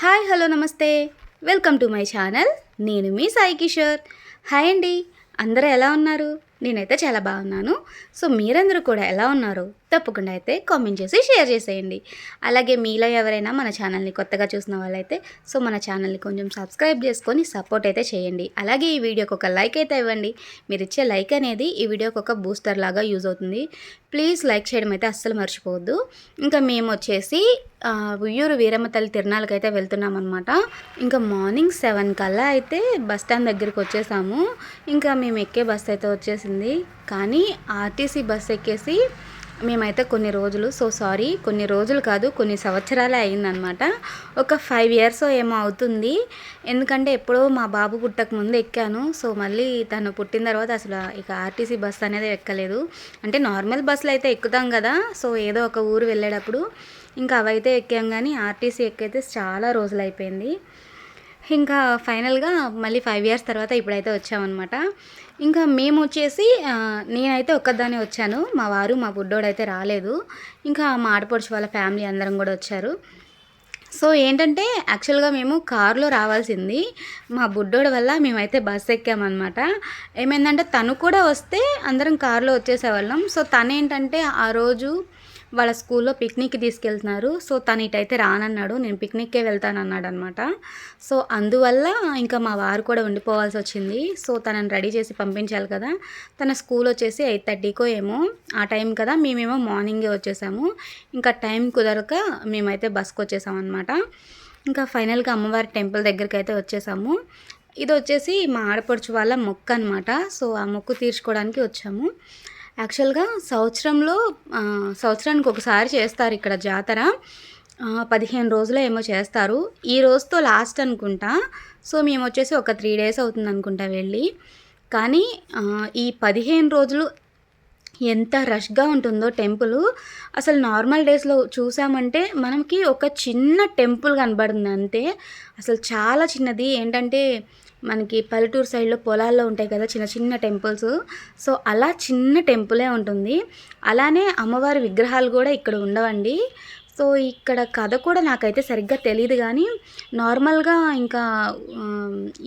Hi hello నమస్తే. Welcome to my channel. నేను మీ సాయి కిషోర్. హాయ్ అండి. అందరూ ఎలా ఉన్నారు? నేనైతే చాలా బాగున్నాను. సో మీరందరూ కూడా ఎలా ఉన్నారు? తప్పకుండా అయితే కామెంట్ చేసి షేర్ చేసేయండి. అలాగే మీలో ఎవరైనా మన ఛానల్ని కొత్తగా చూసిన వాళ్ళైతే సో మన ఛానల్ని కొంచెం సబ్స్క్రైబ్ చేసుకొని సపోర్ట్ అయితే చేయండి. అలాగే ఈ వీడియోకి ఒక లైక్ అయితే ఇవ్వండి. మీరు ఇచ్చే లైక్ అనేది ఈ వీడియోకి ఒక బూస్టర్ లాగా యూజ్ అవుతుంది. ప్లీజ్ లైక్ చేయడం అయితే అస్సలు మర్చిపోవద్దు. ఇంకా మేము వచ్చేసి ఉయ్యూరు వీరమ్మ తల్లి తిరునాళ్ళకి అయితే వెళ్తున్నాం అనమాట ఇంకా మార్నింగ్ సెవెన్ కల్లా అయితే బస్ స్టాండ్ దగ్గరికి వచ్చేసాము. ఇంకా మేము ఎక్కే బస్ అయితే వచ్చేసింది. కానీ ఆర్టీసీ బస్ ఎక్కేసి మేమైతే కొన్ని రోజులు సో సారీ కొన్ని రోజులు కాదు కొన్ని సంవత్సరాలే అయిందనమాట ఒక ఫైవ్ ఇయర్స్ ఏమో అవుతుంది. ఎందుకంటే ఎప్పుడో మా బాబు పుట్టక ముందు ఎక్కాను. సో మళ్ళీ తను పుట్టిన తర్వాత అసలు ఇక ఆర్టీసీ బస్ అనేది ఎక్కలేదు. అంటే నార్మల్ బస్సులు అయితే ఎక్కుతాం కదా సో ఏదో ఒక ఊరు వెళ్ళేటప్పుడు ఇంకా అవైతే ఎక్కాం కానీ ఆర్టీసీ ఎక్కైతే చాలా రోజులు అయిపోయింది ఇంకా ఫైనల్గా మళ్ళీ ఫైవ్ ఇయర్స్ తర్వాత ఇప్పుడైతే వచ్చామన్నమాట. ఇంకా మేము వచ్చేసి నేనైతే ఒక్కదానే వచ్చాను. మా వారు మా బుడ్డోడైతే రాలేదు. ఇంకా మా ఆడపడుచు వాళ్ళ ఫ్యామిలీ అందరం కూడా వచ్చారు. సో ఏంటంటే యాక్చువల్గా మేము కారులో రావాల్సింది. మా బుడ్డోడి వల్ల మేమైతే బస్ ఎక్కామన్నమాట. ఏమైందంటే తను కూడా వస్తే అందరం కారులో వచ్చేసేవాళ్ళం. సో తను ఏంటంటే ఆ రోజు వాళ్ళ స్కూల్లో పిక్నిక్ తీసుకెళ్తున్నారు. సో తను ఇటైతే రానన్నాడు. నేను పిక్నిక్కే వెళ్తాను అన్నాడు అనమాట సో అందువల్ల ఇంకా మా వారు కూడా ఉండిపోవాల్సి వచ్చింది సో తనని రెడీ చేసి పంపించాలి కదా. తన స్కూల్ వచ్చేసి ఎయిట్ థర్టీకో ఏమో. ఆ టైం కదా మేమేమో మార్నింగే వచ్చేసాము. ఇంకా టైం కుదరక మేమైతే బస్కి వచ్చేసాం అనమాట ఇంకా ఫైనల్గా అమ్మవారి టెంపుల్ దగ్గరికి అయితే వచ్చేసాము. ఇది వచ్చేసి మా ఆడపడుచు వాళ్ళ మొక్క అనమాట సో ఆ మొక్కు తీర్చుకోవడానికి వచ్చాము. యాక్చువల్గా సంవత్సరంలో సంవత్సరానికి ఒకసారి చేస్తారు ఇక్కడ జాతర. పదిహేను రోజులు ఏమో చేస్తారు. ఈ రోజుతో లాస్ట్ అనుకుంటా. సో మేము వచ్చేసి ఒక త్రీ డేస్ అవుతుంది అనుకుంటా వెళ్ళి. కానీ ఈ పదిహేను రోజులు ఎంత రష్గా ఉంటుందో టెంపుల్. అసలు నార్మల్ డేస్లో చూసామంటే మనకి ఒక చిన్న టెంపుల్ కనబడుతుంది అంతే. అసలు చాలా చిన్నది. ఏంటంటే మనకి పల్లెటూరు సైడ్లో పొలాల్లో ఉంటాయి కదా చిన్న చిన్న టెంపుల్స్. సో అలా చిన్న టెంపులే ఉంటుంది. అలానే అమ్మవారి విగ్రహాలు కూడా ఇక్కడ ఉండవండి. సో ఇక్కడ కథ కూడా నాకైతే సరిగ్గా తెలియదు కానీ నార్మల్గా ఇంకా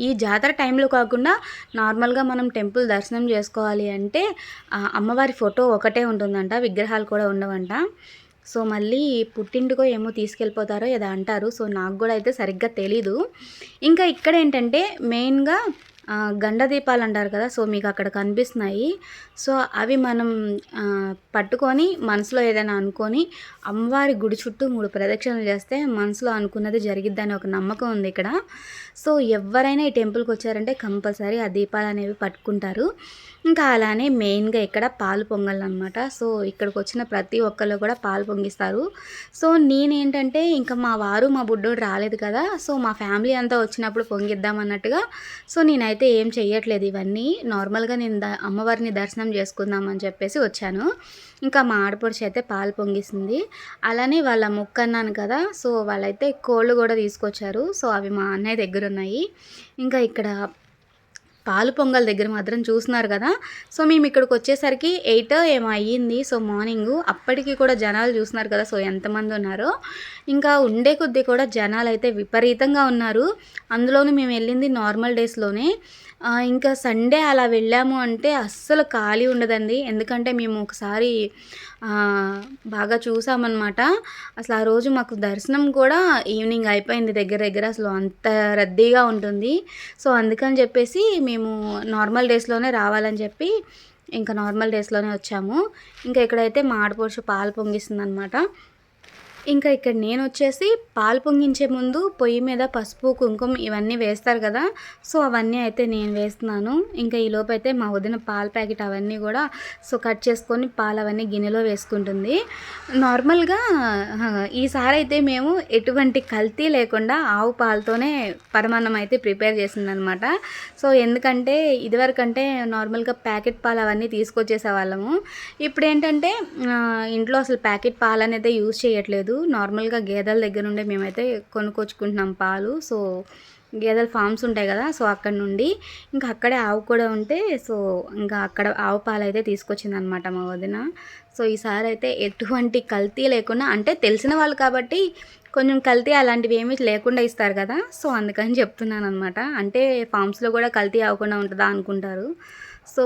ఈ జాతర టైంలో కాకుండా నార్మల్గా మనం టెంపుల్ దర్శనం చేసుకోవాలి అంటే అమ్మవారి ఫోటో ఒకటే ఉంటుందంట విగ్రహాలు కూడా ఉండవంట. సో మళ్ళీ పుట్టింటికో ఏమో తీసుకెళ్ళిపోతారో ఏదో అంటారు. సో నాకు కూడా అయితే సరిగ్గా తెలీదు. ఇంకా ఇక్కడ ఏంటంటే మెయిన్గా గండ దీపాలు అంటారు కదా సో మీకు అక్కడ కనిపిస్తున్నాయి. సో అవి మనం పట్టుకొని మనసులో ఏదైనా అనుకొని అమ్మవారి గుడి చుట్టూ మూడు ప్రదక్షిణలు చేస్తే మనసులో అనుకున్నది జరిగిద్దని ఒక నమ్మకం ఉంది ఇక్కడ. సో ఎవరైనా ఈ టెంపుల్కి వచ్చారంటే కంపల్సరీ ఆ దీపాలు అనేవి పట్టుకుంటారు. ఇంకా అలానే మెయిన్గా ఇక్కడ పాలు పొంగల్ అనమాట సో ఇక్కడికి వచ్చిన ప్రతి ఒక్కళ్ళు కూడా పాలు పొంగిస్తారు. సో నేనేంటంటే ఇంకా మా వారు మా బుడ్డోడు రాలేదు కదా సో మా ఫ్యామిలీ అంతా వచ్చినప్పుడు పొంగిద్దాం అన్నట్టుగా సో నేనైతే అయితే ఏం చెయ్యట్లేదు. ఇవన్నీ నార్మల్గా నేను ద అమ్మవారిని దర్శనం చేసుకుందామని చెప్పేసి వచ్చాను. ఇంకా మా ఆడపడుచు అయితే పాలు పొంగిస్తుంది అలానే వాళ్ళ మొక్క అన్నాను కదా సో వాళ్ళైతే కోళ్ళు కూడా తీసుకొచ్చారు. సో అవి మా అన్నయ్య దగ్గర ఉన్నాయి. ఇంకా ఇక్కడ పాలు పొంగల్ దగ్గర మాత్రం చూస్తున్నారు కదా. సో మేము ఇక్కడికి వచ్చేసరికి ఎయిట్ ఏమో అయ్యింది. సో మార్నింగ్ అప్పటికి కూడా జనాలు చూస్తున్నారు కదా. సో ఎంతమంది ఉన్నారో. ఇంకా ఉండే కొద్దీ కూడా జనాలు అయితే విపరీతంగా ఉన్నారు. అందులోనూ మేము వెళ్ళింది నార్మల్ డేస్లోనే. ఇంకా సండే అలా వెళ్ళాము అంటే అస్సలు ఖాళీ ఉండదండి. ఎందుకంటే మేము ఒకసారి బాగా చూసామన్నమాట. అసలు ఆ రోజు మాకు దర్శనం కూడా ఈవినింగ్ అయిపోయింది దగ్గర దగ్గర. అసలు అంత రద్దీగా ఉంటుంది. సో అందుకని చెప్పేసి మేము నార్మల్ డేస్లోనే రావాలని చెప్పి ఇంకా నార్మల్ డేస్లోనే వచ్చాము. ఇంకా ఇక్కడైతే మా పాలు పొంగిస్తుంది అనమాట ఇంకా ఇక్కడ నేను వచ్చేసి పాలు పొంగించే ముందు పొయ్యి మీద పసుపు కుంకుమ ఇవన్నీ వేస్తారు కదా. సో అవన్నీ అయితే నేను వేస్తున్నాను. ఇంకా ఈ అయితే మా వదిన పాల ప్యాకెట్ అవన్నీ కూడా సో కట్ చేసుకొని పాలు అవన్నీ గిన్నెలో వేసుకుంటుంది. నార్మల్గా ఈసారి అయితే మేము ఎటువంటి కల్తీ లేకుండా ఆవు పాలతోనే పరమాన్నం అయితే ప్రిపేర్ చేసిందనమాట. సో ఎందుకంటే ఇదివరకంటే నార్మల్గా ప్యాకెట్ పాలు అవన్నీ తీసుకొచ్చేసే వాళ్ళము ఇప్పుడు ఏంటంటే ఇంట్లో అసలు ప్యాకెట్ పాలు అనేది యూజ్ చేయట్లేదు. నార్మల్గా గేదెల దగ్గర నుండే మేమైతే కొనుక్కొచ్చుకుంటున్నాం పాలు. సో గేదెల ఫామ్స్ ఉంటాయి కదా సో అక్కడ నుండి ఇంకా అక్కడే ఆవు కూడా ఉంటే సో ఇంకా అక్కడ ఆవు పాలు అయితే తీసుకొచ్చింది అనమాట మా వదిన. సో ఈసారి అయితే ఎటువంటి కల్తీ లేకుండా అంటే తెలిసిన వాళ్ళు కాబట్టి కొంచెం కల్తీ అలాంటివి ఏమీ లేకుండా ఇస్తారు కదా సో అందుకని చెప్తున్నాను అనమాట అంటే ఫామ్స్లో కూడా కల్తీ అవ్వకుండా ఉంటుందా అనుకుంటారు. సో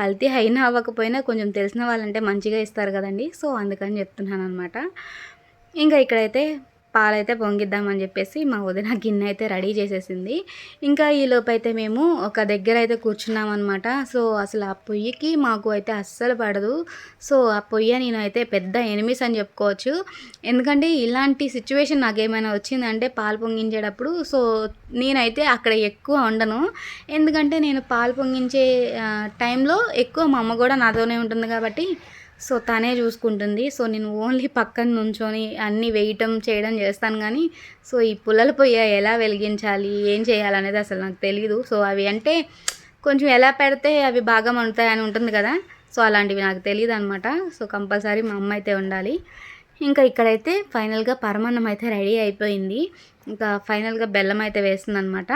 కల్తీ అయినా అవ్వకపోయినా కొంచెం తెలిసిన వాళ్ళంటే మంచిగా ఇస్తారు కదండి. సో అందుకని చెప్తున్నాను అనమాట ఇంకా ఇక్కడైతే పాలైతే పొంగిద్దామని చెప్పేసి మా వదిన గిన్నె అయితే రెడీ చేసేసింది. ఇంకా ఈ అయితే మేము ఒక దగ్గర అయితే కూర్చున్నాం అనమాట సో అసలు ఆ పొయ్యికి మాకు అయితే అస్సలు పడదు. సో ఆ పొయ్యి నేనైతే పెద్ద ఎనిమిస్ అని చెప్పుకోవచ్చు. ఎందుకంటే ఇలాంటి సిచ్యువేషన్ నాకు ఏమైనా వచ్చిందంటే పాలు పొంగించేటప్పుడు సో నేనైతే అక్కడ ఎక్కువ ఉండను ఎందుకంటే నేను పాలు పొంగించే టైంలో ఎక్కువ మా అమ్మ కూడా నాతోనే ఉంటుంది కాబట్టి సో తనే చూసుకుంటుంది. సో నేను ఓన్లీ పక్కన నుంచొని అన్నీ వేయటం చేయడం చేస్తాను కానీ సో ఈ పుల్లల పొయ్యి ఎలా వెలిగించాలి ఏం చేయాలనేది అసలు నాకు తెలియదు సో అవి అంటే కొంచెం ఎలా పెడితే అవి బాగా మండుతాయని ఉంటుంది కదా సో అలాంటివి నాకు తెలియదు అనమాట సో కంపల్సరీ మా అమ్మ అయితే ఉండాలి. ఇంకా ఇక్కడైతే ఫైనల్గా పరమాన్నం అయితే రెడీ అయిపోయింది. ఇంకా ఫైనల్గా బెల్లం అయితే వేస్తుంది అనమాట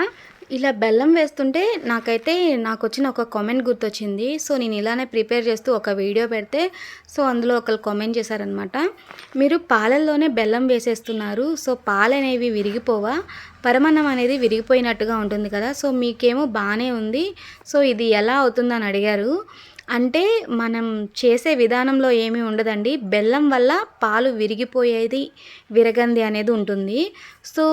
ఇలా బెల్లం వేస్తుంటే నాకైతే నాకు వచ్చిన ఒక కామెంట్ గుర్తొచ్చింది. సో నేను ఇలానే ప్రిపేర్ చేస్తూ ఒక వీడియో పెడితే సో అందులో ఒకరు కామెంట్ చేశారనమాట మీరు పాలల్లోనే బెల్లం వేసేస్తున్నారు. సో పాలు అనేవి విరిగిపోవా? పరమాన్నం అనేది విరిగిపోయినట్టుగా ఉంటుంది కదా. సో మీకేమో బాగానే ఉంది. సో ఇది ఎలా అవుతుందని అడిగారు. అంటే మనం చేసే విధానంలో ఏమీ ఉండదండి. బెల్లం వల్ల పాలు విరిగిపోయేది విరగంది అనేది ఉంటుంది. సో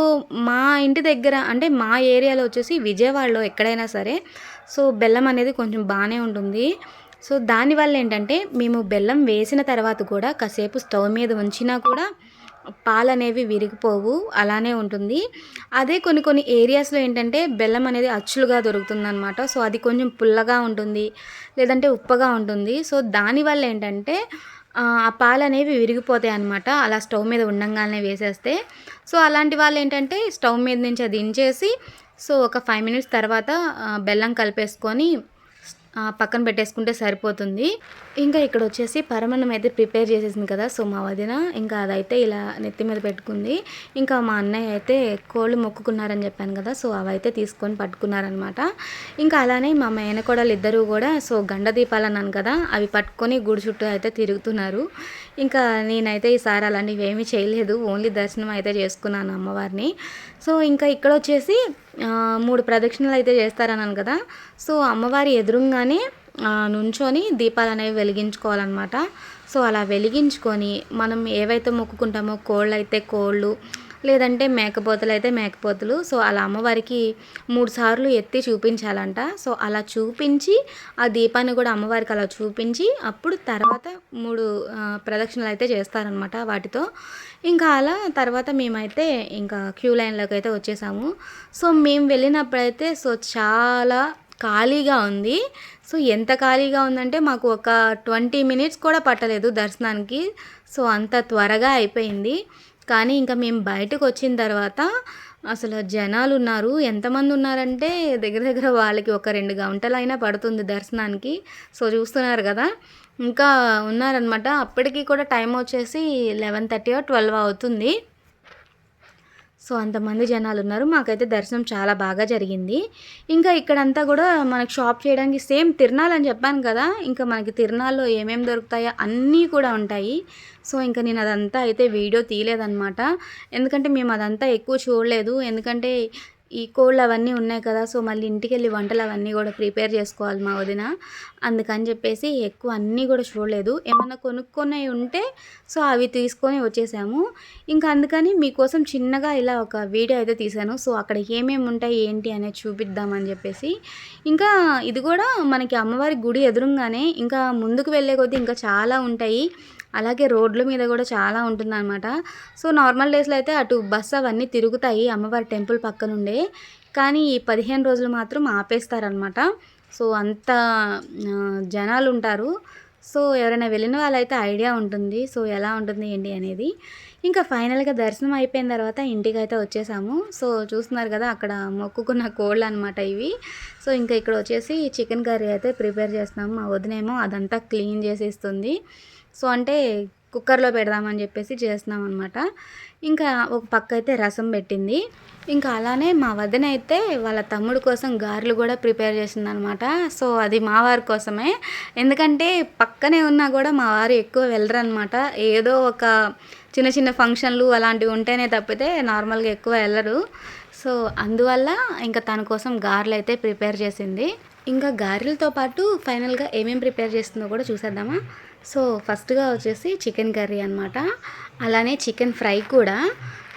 మా ఇంటి దగ్గర అంటే మా ఏరియాలో వచ్చేసి విజయవాడలో ఎక్కడైనా సరే సో బెల్లం అనేది కొంచెం బాగానే ఉంటుంది. సో దానివల్ల ఏంటంటే మేము బెల్లం వేసిన తర్వాత కూడా కాసేపు స్టవ్ మీద ఉంచినా కూడా పాలు అనేవి విరిగిపోవు అలానే ఉంటుంది. అదే కొన్ని కొన్ని ఏరియాస్లో ఏంటంటే బెల్లం అనేది అచ్చులుగా దొరుకుతుంది అనమాట సో అది కొంచెం పుల్లగా ఉంటుంది లేదంటే ఉప్పగా ఉంటుంది. సో దానివల్ల ఏంటంటే ఆ పాలు అనేవి విరిగిపోతాయి అనమాట అలా స్టవ్ మీద ఉండంగానే వేసేస్తే. సో అలాంటి వాళ్ళు ఏంటంటే స్టవ్ మీద నుంచి అది దించేసి సో ఒక ఫైవ్ మినిట్స్ తర్వాత బెల్లం కలిపేసుకొని పక్కన పెట్టేసుకుంటే సరిపోతుంది. ఇంకా ఇక్కడ వచ్చేసి పరమన్నం అయితే ప్రిపేర్ చేసేసింది కదా సో మా వదిన ఇంకా అదైతే ఇలా నెత్తి మీద పెట్టుకుంది. ఇంకా మా అన్నయ్య అయితే కోళ్ళు మొక్కుకున్నారని చెప్పాను కదా సో అవైతే తీసుకొని పట్టుకున్నారనమాట. ఇంకా అలానే మా మేనకోడలు ఇద్దరు కూడా సో గండ దీపాలు అన్నాను కదా అవి పట్టుకొని గుడి చుట్టూ అయితే తిరుగుతున్నారు. ఇంకా నేనైతే ఈసారి అలాంటివి ఏమీ చేయలేదు. ఓన్లీ దర్శనం అయితే చేసుకున్నాను అమ్మవారిని. సో ఇంకా ఇక్కడ వచ్చేసి మూడు ప్రదక్షిణలు అయితే చేస్తారన్నాను కదా. సో అమ్మవారి ఎదురుగానే నుంచొని దీపాలు అనేవి వెలిగించుకోవాలన్నమాట. సో అలా వెలిగించుకొని మనం ఏవైతే మొక్కుకుంటామో కోళ్ళు అయితే కోళ్ళు లేదంటే మేకపోతలు అయితే మేకపోతులు. సో అలా అమ్మవారికి మూడు సార్లు ఎత్తి చూపించాలంట. సో అలా చూపించి ఆ దీపాన్ని కూడా అమ్మవారికి అలా చూపించి అప్పుడు తర్వాత మూడు ప్రదక్షిణలు అయితే చేస్తారనమాట వాటితో. ఇంకా అలా తర్వాత మేమైతే ఇంకా క్యూ లైన్లోకి అయితే వచ్చేసాము. సో మేము వెళ్ళినప్పుడైతే సో చాలా ఖాళీగా ఉంది. సో ఎంత ఖాళీగా ఉందంటే మాకు ఒక ట్వంటీ మినిట్స్ కూడా పట్టలేదు దర్శనానికి. సో అంత త్వరగా అయిపోయింది. కానీ ఇంకా మేము బయటకు వచ్చిన తర్వాత అసలు జనాలు ఉన్నారు. ఎంతమంది ఉన్నారంటే దగ్గర దగ్గర వాళ్ళకి ఒక రెండు గంటలైనా పడుతుంది దర్శనానికి. సో చూస్తున్నారు కదా. ఇంకా ఉన్నారనమాట అప్పటికి కూడా టైం వచ్చేసి లెవెన్ థర్టీ ట్వెల్వ్ అవుతుంది. సో అంతమంది జనాలు ఉన్నారు మాకైతే దర్శనం చాలా బాగా జరిగింది. ఇంకా ఇక్కడంతా కూడా మనకు షాప్ చేయడానికి సేమ్ తిరణాలు అని చెప్పాను కదా ఇంకా మనకి తిరణాల్లో ఏమేమి దొరుకుతాయో అన్నీ కూడా ఉంటాయి. సో ఇంకా నేను అదంతా అయితే వీడియో తీయలేదన్నమాట. ఎందుకంటే మేము అదంతా ఎక్కువ చూడలేదు. ఎందుకంటే ఈ కోళ్ళు అవన్నీ ఉన్నాయి కదా సో మళ్ళీ ఇంటికి వెళ్ళి వంటలు అవన్నీ కూడా ప్రిపేర్ చేసుకోవాలి మా వదిన. అందుకని చెప్పేసి ఎక్కువ అన్నీ కూడా చూడలేదు. ఏమన్నా కొనుక్కొని ఉంటే సో అవి తీసుకొని వచ్చేసాము. ఇంకా అందుకని మీకోసం చిన్నగా ఇలా ఒక వీడియో అయితే తీశాను. సో అక్కడ ఏమేమి ఉంటాయి ఏంటి అనేది చూపిద్దామని చెప్పేసి. ఇంకా ఇది కూడా మనకి అమ్మవారి గుడి ఎదురుగానే ఇంకా ముందుకు వెళ్ళే కొద్దీ ఇంకా చాలా ఉంటాయి. అలాగే రోడ్ల మీద కూడా చాలా ఉంటుందన్నమాట. సో నార్మల్ డేస్లో అయితే అటు బస్సు అవన్నీ తిరుగుతాయి అమ్మవారి టెంపుల్ పక్కనుండే కానీ ఈ పదిహేను రోజులు మాత్రం ఆపేస్తారనమాట సో అంత జనాలు ఉంటారు సో ఎవరైనా వెళ్ళిన వాళ్ళైతే ఐడియా ఉంటుంది. సో ఎలా ఉంటుంది ఏంటి అనేది. ఇంకా ఫైనల్గా దర్శనం అయిపోయిన తర్వాత ఇంటికి అయితే వచ్చేసాము. సో చూస్తున్నారు కదా అక్కడ మొక్కుకున్న కోళ్ళు అనమాట ఇవి. సో ఇంకా ఇక్కడ వచ్చేసి చికెన్ కర్రీ అయితే ప్రిపేర్ చేస్తున్నాము. మా వదినేమో అదంతా క్లీన్ చేసేస్తుంది. సో అంటే కుక్కర్లో పెడదామని చెప్పేసి చేస్తున్నాం అనమాట ఇంకా ఒక పక్క అయితే రసం పెట్టింది. ఇంకా అలానే మా వదిన అయితే వాళ్ళ తమ్ముడు కోసం గారెలు కూడా ప్రిపేర్ చేసింది అనమాట సో అది మా వారి కోసమే. ఎందుకంటే పక్కనే ఉన్నా కూడా మా వారు ఎక్కువ వెళ్ళరు అనమాట ఏదో ఒక చిన్న చిన్న ఫంక్షన్లు అలాంటివి ఉంటేనే తప్పితే నార్మల్గా ఎక్కువ వెళ్ళరు. సో అందువల్ల ఇంకా తన కోసం గారెలు అయితే ప్రిపేర్ చేసింది. ఇంకా గారెలతో పాటు ఫైనల్గా ఏమేమి ప్రిపేర్ చేస్తుందో కూడా చూసేద్దామా? సో ఫస్ట్గా వచ్చేసి చికెన్ కర్రీ అనమాట అలానే చికెన్ ఫ్రై కూడా.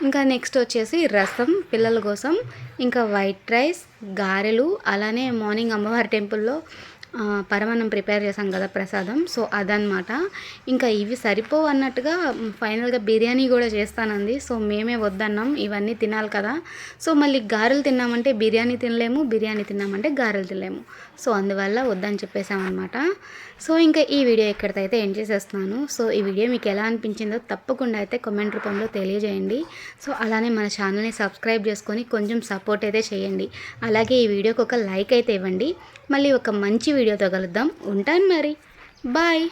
ఇంకా నెక్స్ట్ వచ్చేసి రసం పిల్లల కోసం. ఇంకా వైట్ రైస్ గారెలు అలానే మార్నింగ్ అమ్మవారి టెంపుల్లో పరమాన్నం ప్రిపేర్ చేశాం కదా ప్రసాదం. సో అదనమాట ఇంకా ఇవి సరిపోవు అన్నట్టుగా ఫైనల్గా బిర్యానీ కూడా చేస్తానంది. సో మేమే వద్దన్నాం. ఇవన్నీ తినాలి కదా. సో మళ్ళీ గారెలు తిన్నామంటే బిర్యానీ తినలేము బిర్యానీ తిన్నామంటే గారెలు తినలేము. సో అందువల్ల వద్దని చెప్పేసామన్నమాట సో ఇంకా ఈ వీడియో ఎక్కడితో అయితే ఎండ్ చేసేస్తున్నాను. సో ఈ వీడియో మీకు ఎలా అనిపించిందో తప్పకుండా అయితే కామెంట్ రూపంలో తెలియజేయండి. సో అలానే మన ఛానల్ని సబ్స్క్రైబ్ చేసుకొని కొంచెం సపోర్ట్ అయితే చేయండి. అలాగే ఈ వీడియోకి ఒక లైక్ అయితే ఇవ్వండి. మళ్ళీ ఒక మంచి వీడియోతో కలుద్దాం. ఉంటాను మరి. బాయ్.